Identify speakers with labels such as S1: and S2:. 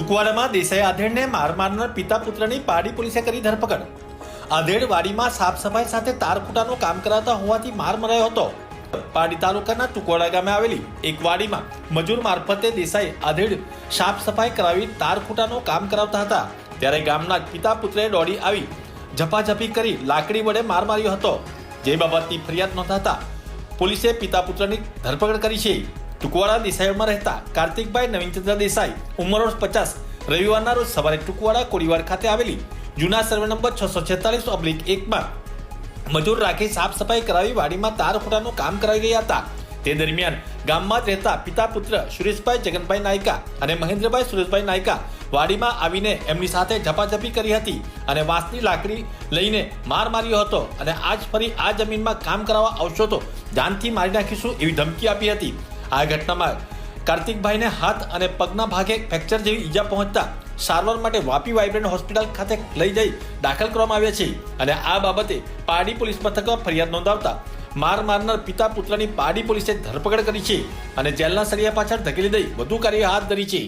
S1: ટુકવાડામાં દેસાઈ આધેડને માર મારનાર પિતા પુત્રની પાડી પોલીસે કરી ધરપકડ. આધેડ વાડીમાં સાફ સફાઈ સાથે તાર ખૂટાનું કામ કરાતા હોવાથી માર મરાયો હતો. પાડી તાલુકાના ટુકવાડા ગામે આવેલી એક વાડીમાં મજૂર મારફતે દેસાઈ આધેડ સાફ સફાઈ કરાવી તાર ખૂટાનું કામ કરાવતા હતા. ત્યારે ગામના પિતા પુત્રે દોડી આવી ઝપાઝપી કરી લાકડી વડે માર માર્યો હતો. જે બાબતની ફરિયાદ નોંધાતા પોલીસે પિતા પુત્રની ધરપકડ કરી છે. ટુકવાડા દેસાઈમાં રહેતા કાર્તિકભાઈ નવીનચંદ્ર દેસાઈ, ઉંમર પચાસ, રવિવારના રોજ સવારે ટુકવાડા કોળીવાર ખાતે આવેલી જૂના સર્વે નંબર છસો છેતાલીસ ઓબ્લિક એકમાં મજૂર રાખી સાફ સફાઈ કરાવી વાડીમાં તાર ફોટાનું કામ કરાવી ગયા હતા. તે દરમિયાન ગામમાં રહેતા પિતા પુત્ર સુરેશભાઈ, જગનભાઈ નાયકા અને મહેન્દ્રભાઈ સુરેશભાઈ નાયકા વાડીમાં આવીને એમની સાથે ઝપાઝપી કરી હતી અને વાંસની લાકડી લઈને માર માર્યો હતો અને આજ ફરી આ જમીનમાં કામ કરાવવા આવશો તો જાનથી મારી નાખીશું એવી ધમકી આપી હતી. આ ઘટનામાં કાર્તિકભાઈને હાથ અને પગના ભાગે ફ્રેક્ચર જેવી ઈજા પહોંચતા સારવાર માટે વાપી વાઇબ્રન્ટ હોસ્પિટલ ખાતે લઈ જઈ દાખલ કરવામાં આવ્યા છે. અને આ બાબતે પારડી પોલીસ મથકમાં ફરિયાદ નોંધાવતા માર મારનાર પિતા પુત્રની પારડી પોલીસે ધરપકડ કરી છે અને જેલના સળિયા પાછળ ધકેલી દઈ વધુ કાર્ય હાથ ધરી છે.